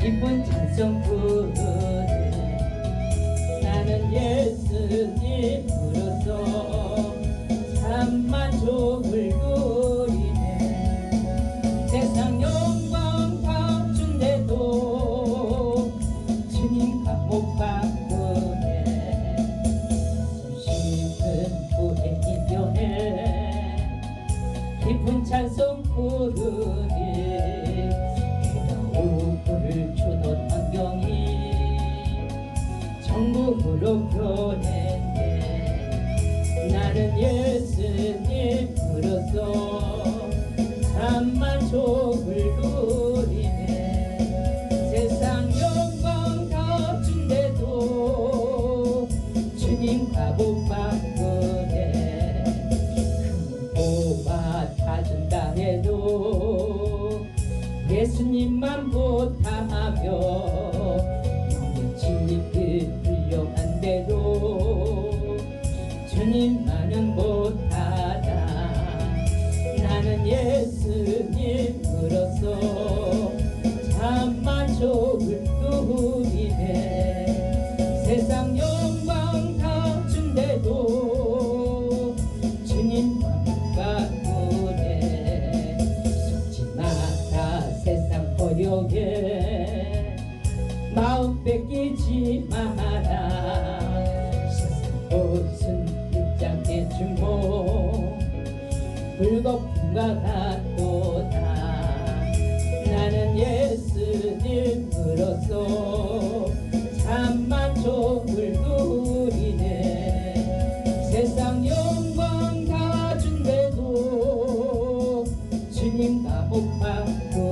기쁜 찬송 부르 깊은 찬송 부르니 괴로움을 주던 환경이 천국으로 변했네. 나는 예수님으로서 참 만족을 누리네. 세상 영광 다 준대도 주님과 못바 예수님만 못하며 영의 진리를 훌륭한데도 주님만은 못하다. 나는 예수님으로서 참 만족을 누리네. 세상 영 어려게 마음 뺏기지 마라. 것은 입장의 주모 불거품과 같도다 나는 예수님으로서 참 만 족을 누리네. 세상 영광 다 준대도 주님과 못 바꾸네